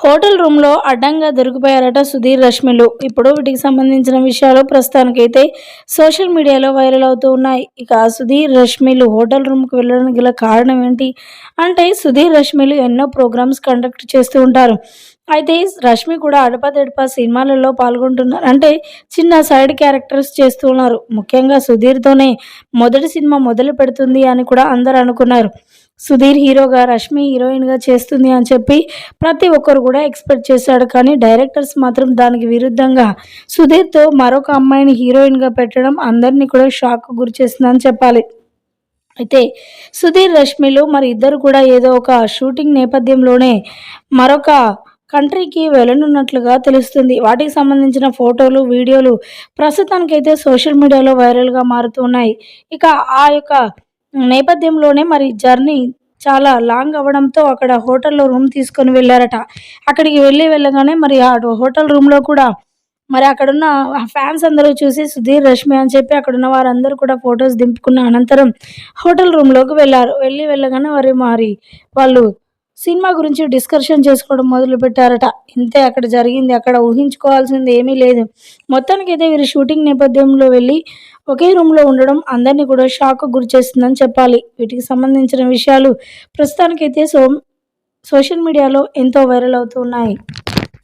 Hotel రూమ్లో అడ్డంగా దొరికిపోయారట సుధీర్ రష్మిలు. ఇప్పుడు వీటికి సంబంధించిన విషయాలు ప్రస్తుతానికైతే సోషల్ మీడియాలో వైరల్ అవుతూ ఉన్నాయి. ఇక సుధీర్ రష్మిలు హోటల్ రూమ్కి వెళ్ళడానికి గల కారణం ఏంటి అంటే సుధీర్ రష్మిలు ఎన్నో ప్రోగ్రామ్స్ కండక్ట్ చేస్తూ ఉంటారు. అయితే రష్మి కూడా అడపదడప సినిమాలలో పాల్గొంటున్నారు. అంటే చిన్న సైడ్ క్యారెక్టర్స్ చేస్తూ ఉన్నారు. ముఖ్యంగా సుధీర్తోనే మొదటి సినిమా మొదలు పెడుతుంది అని కూడా అందరు అనుకున్నారు. సుధీర్ హీరోగా రష్మి హీరోయిన్గా చేస్తుంది అని చెప్పి ప్రతి ఒక్కరు కూడా ఎక్స్పెక్ట్ చేశాడు కానీ డైరెక్టర్స్ మాత్రం దానికి విరుద్ధంగా సుధీర్తో మరొక అమ్మాయిని హీరోయిన్గా పెట్టడం అందరినీ కూడా షాక్ గురి చేసిందని చెప్పాలి. అయితే సుధీర్ రష్మిలు మరి ఇద్దరు కూడా ఏదో ఒక షూటింగ్ నేపథ్యంలోనే మరొక కంట్రీకి వెళ్ళనున్నట్లుగా తెలుస్తుంది. వాటికి సంబంధించిన ఫోటోలు వీడియోలు ప్రస్తుతానికైతే సోషల్ మీడియాలో వైరల్గా మారుతున్నాయి ఇక ఆ యొక్క నేపథ్యంలోనే మరి జర్నీ చాలా లాంగ్ అవ్వడంతో అక్కడ హోటల్లో రూమ్ తీసుకొని వెళ్ళారట. అక్కడికి వెళ్ళి వెళ్ళగానే మరి ఆ హోటల్ రూమ్లో కూడా మరి అక్కడున్న ఫ్యాన్స్ అందరూ చూసి సుధీర్ రష్మి అని చెప్పి అక్కడున్న వారందరూ కూడా ఫొటోస్ దింపుకున్న అనంతరం హోటల్ రూమ్లోకి వెళ్ళారు. వెళ్ళి వెళ్ళగానే మరి మరి వాళ్ళు సినిమా గురించి డిస్కషన్ చేసుకోవడం మొదలు పెట్టారట ఇంతే అక్కడ జరిగింది అక్కడ ఊహించుకోవాల్సింది ఏమీ లేదు. మొత్తానికి అయితే వీరు షూటింగ్ నేపథ్యంలో వెళ్ళి ఒకే రూమ్లో ఉండడం అందరినీ కూడా షాక్ గురి చేస్తుందని చెప్పాలి. వీటికి సంబంధించిన విషయాలు ప్రస్తుతానికైతే సో సోషల్ మీడియాలో ఎంతో వైరల్ అవుతున్నాయి